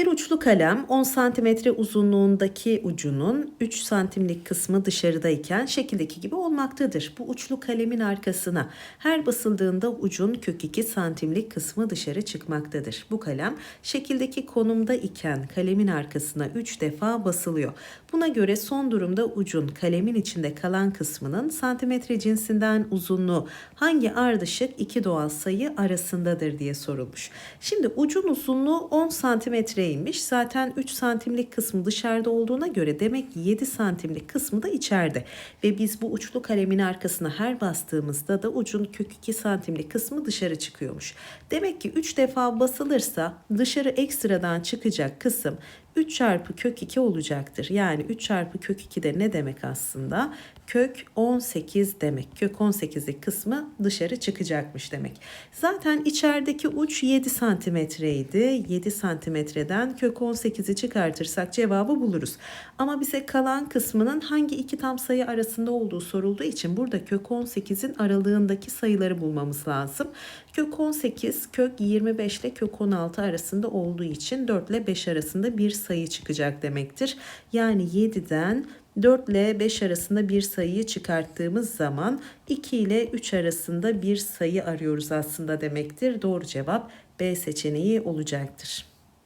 Bir uçlu kalem 10 cm uzunluğundaki ucunun 3 santimlik kısmı dışarıdayken şekildeki gibi olmaktadır. Bu uçlu kalemin arkasına her basıldığında ucun kök 2 santimlik kısmı dışarı çıkmaktadır. Bu kalem şekildeki konumda iken kalemin arkasına 3 defa basılıyor. Buna göre son durumda ucun kalemin içinde kalan kısmının santimetre cinsinden uzunluğu hangi ardışık iki doğal sayı arasındadır diye sorulmuş. Şimdi ucun uzunluğu 10 santimetreymiş. Zaten 3 santimlik kısmı dışarıda olduğuna göre demek ki 7 santimlik kısmı da içeride. Ve biz bu uçlu kalemin arkasına her bastığımızda da ucun kök 2 santimlik kısmı dışarı çıkıyormuş. Demek ki 3 defa basılırsa dışarı ekstradan çıkacak kısım 3 çarpı kök 2 olacaktır. Yani 3 çarpı kök 2 de ne demek aslında? Kök 18 demek. Kök 18'lik kısmı dışarı çıkacakmış demek. Zaten içerideki uç 7 santimetreydi. 7 santimetreden kök 18'i çıkartırsak cevabı buluruz. Ama bize kalan kısmının hangi iki tam sayı arasında olduğu sorulduğu için burada kök 18'in aralığındaki sayıları bulmamız lazım. Kök 18 kök 25 ile kök 16 arasında olduğu için 4 ile 5 arasında bir sayı çıkacak demektir. Yani 7'den 4 ile 5 arasında bir sayıyı çıkarttığımız zaman 2 ile 3 arasında bir sayı arıyoruz aslında demektir. Doğru cevap B seçeneği olacaktır.